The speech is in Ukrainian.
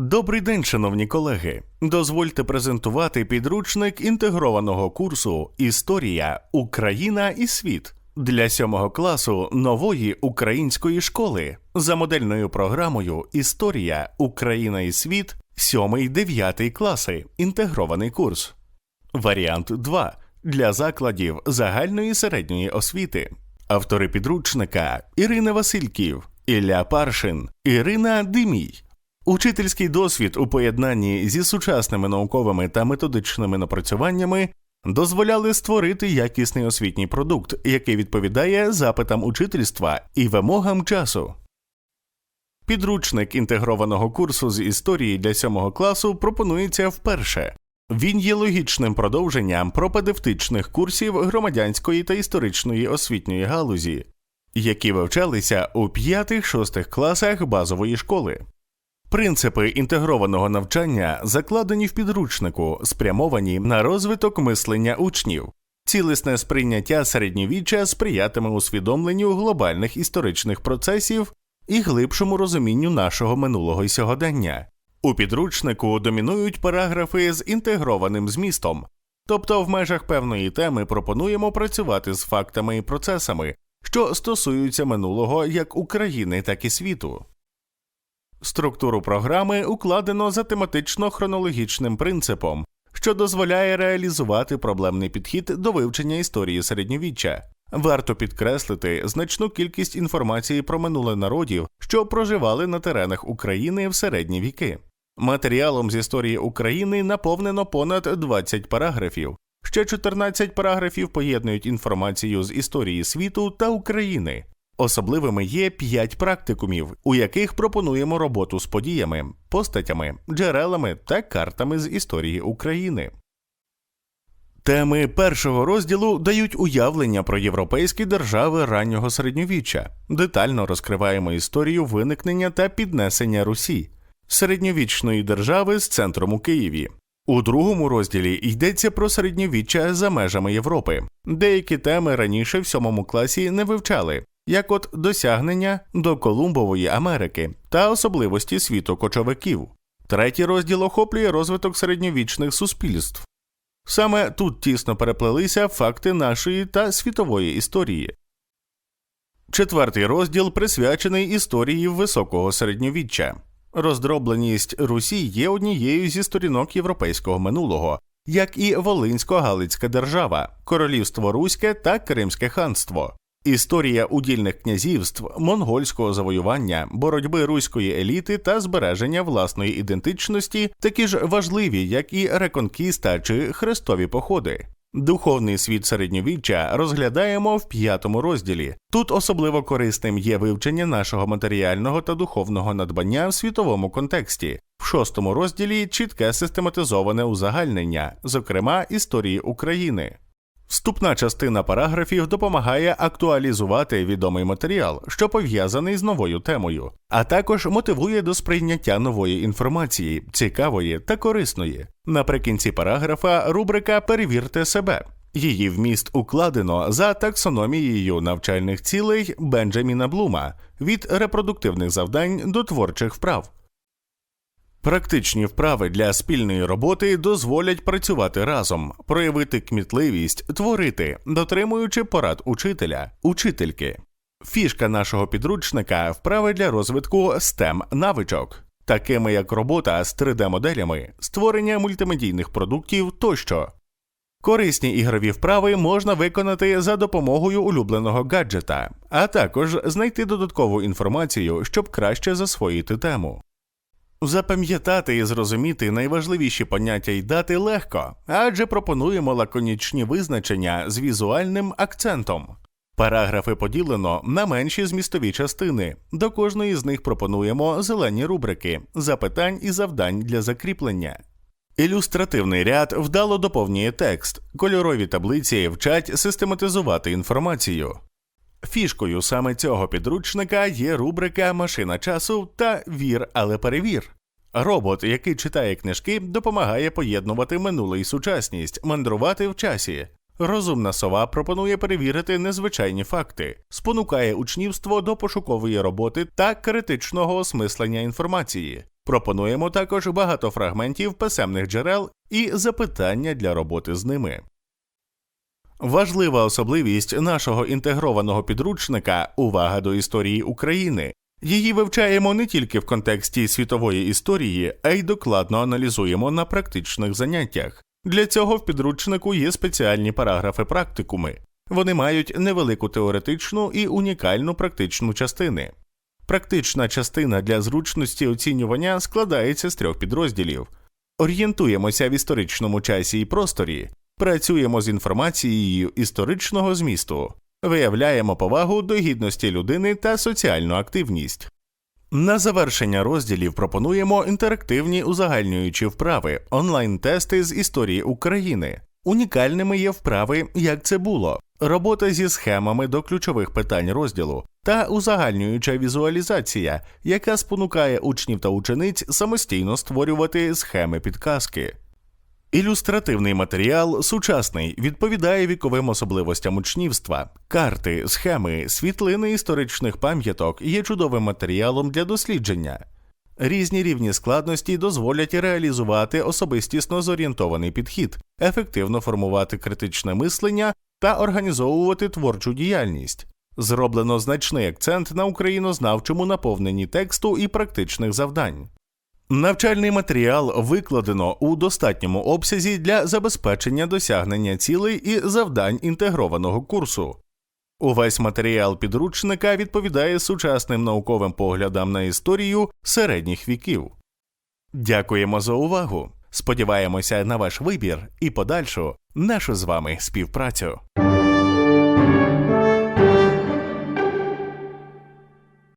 Добрий день, шановні колеги. Дозвольте презентувати підручник інтегрованого курсу Історія, Україна і світ для сьомого класу нової української школи за модельною програмою Історія, Україна і світ, 7-9 класи. Інтегрований курс. Варіант 2 для закладів загальної середньої освіти. Автори підручника Ірина Васильків, Ілля Паршин, Ірина Димій. Учительський досвід у поєднанні зі сучасними науковими та методичними напрацюваннями дозволяли створити якісний освітній продукт, який відповідає запитам учительства і вимогам часу. Підручник інтегрованого курсу з історії для сьомого класу пропонується вперше. Він є логічним продовженням пропедевтичних курсів громадянської та історичної освітньої галузі, які вивчалися у 5-6 класах базової школи. Принципи інтегрованого навчання закладені в підручнику, спрямовані на розвиток мислення учнів. Цілісне сприйняття середньовіччя сприятиме усвідомленню глобальних історичних процесів і глибшому розумінню нашого минулого і сьогодення. У підручнику домінують параграфи з інтегрованим змістом, тобто в межах певної теми пропонуємо працювати з фактами і процесами, що стосуються минулого як України, так і світу. Структуру програми укладено за тематично-хронологічним принципом, що дозволяє реалізувати проблемний підхід до вивчення історії середньовіччя. Варто підкреслити значну кількість інформації про минуле народів, що проживали на теренах України в середні віки. Матеріалом з історії України наповнено понад 20 параграфів. Ще 14 параграфів поєднують інформацію з історії світу та України. Особливими є 5 практикумів, у яких пропонуємо роботу з подіями, постатями, джерелами та картами з історії України. Теми першого розділу дають уявлення про європейські держави раннього середньовіччя, детально розкриваємо історію виникнення та піднесення Русі, середньовічної держави з центром у Києві. У другому розділі йдеться про середньовіччя за межами Європи. Деякі теми раніше в сьомому класі не вивчали, як от досягнення до Колумбової Америки та особливості світу кочовиків. Третій розділ охоплює розвиток середньовічних суспільств. Саме тут тісно переплелися факти нашої та світової історії. Четвертий розділ присвячений історії високого середньовіччя. Роздробленість Русі є однією зі сторінок європейського минулого, як і Волинсько-Галицька держава, Королівство Руське та Кримське ханство. Історія удільних князівств, монгольського завоювання, боротьби руської еліти та збереження власної ідентичності такі ж важливі, як і реконкіста чи хрестові походи. Духовний світ середньовіччя розглядаємо в п'ятому розділі. Тут особливо корисним є вивчення нашого матеріального та духовного надбання в світовому контексті. В шостому розділі чітке систематизоване узагальнення, зокрема історії України. Вступна частина параграфів допомагає актуалізувати відомий матеріал, що пов'язаний з новою темою, а також мотивує до сприйняття нової інформації, цікавої та корисної. Наприкінці параграфа рубрика Перевірте себе. Її вміст укладено за таксономією навчальних цілей Бенджаміна Блума від репродуктивних завдань до творчих вправ. Практичні вправи для спільної роботи дозволять працювати разом, проявити кмітливість, творити, дотримуючи порад учителя, учительки. Фішка нашого підручника вправи для розвитку STEM навичок, такими як робота з 3D-моделями, створення мультимедійних продуктів тощо. Корисні ігрові вправи можна виконати за допомогою улюбленого гаджета, а також знайти додаткову інформацію, щоб краще засвоїти тему. Запам'ятати і зрозуміти найважливіші поняття й дати легко, адже пропонуємо лаконічні визначення з візуальним акцентом. Параграфи поділено на менші змістові частини. До кожної з них пропонуємо зелені рубрики, запитань і завдань для закріплення. Ілюстративний ряд вдало доповнює текст, кольорові таблиці вчать систематизувати інформацію. Фішкою саме цього підручника є рубрика Машина часу та Вір, але перевір. Робот, який читає книжки, допомагає поєднувати минуле і сучасність, мандрувати в часі. Розумна сова пропонує перевірити незвичайні факти, спонукає учнівство до пошукової роботи та критичного осмислення інформації. Пропонуємо також багато фрагментів писемних джерел і запитання для роботи з ними. Важлива особливість нашого інтегрованого підручника увага до історії України. Її вивчаємо не тільки в контексті світової історії, а й докладно аналізуємо на практичних заняттях. Для цього в підручнику є спеціальні параграфи практикуми. Вони мають невелику теоретичну і унікальну практичну частини. Практична частина для зручності оцінювання складається з трьох підрозділів. Орієнтуємося в історичному часі і просторі, працюємо з інформацією історичного змісту, виявляємо повагу до гідності людини та соціальну активність. На завершення розділів пропонуємо інтерактивні узагальнюючі вправи, онлайн-тести з історії України. Унікальними є вправи Як це було, робота зі схемами до ключових питань розділу та узагальнююча візуалізація, яка спонукає учнів та учениць самостійно створювати схеми підказки. Ілюстративний матеріал сучасний відповідає віковим особливостям учнівства. Карти, схеми, світлини історичних пам'яток є чудовим матеріалом для дослідження. Різні рівні складності дозволять реалізувати особистісно зорієнтований підхід, ефективно формувати критичне мислення та організовувати творчу діяльність. Зроблено значний акцент на українознавчому наповненні тексту і практичних завдань. Навчальний матеріал викладено у достатньому обсязі для забезпечення досягнення цілей і завдань інтегрованого курсу. Увесь матеріал підручника відповідає сучасним науковим поглядам на історію середніх віків. Дякуємо за увагу. Сподіваємося на ваш вибір і подальшу нашу з вами співпрацю.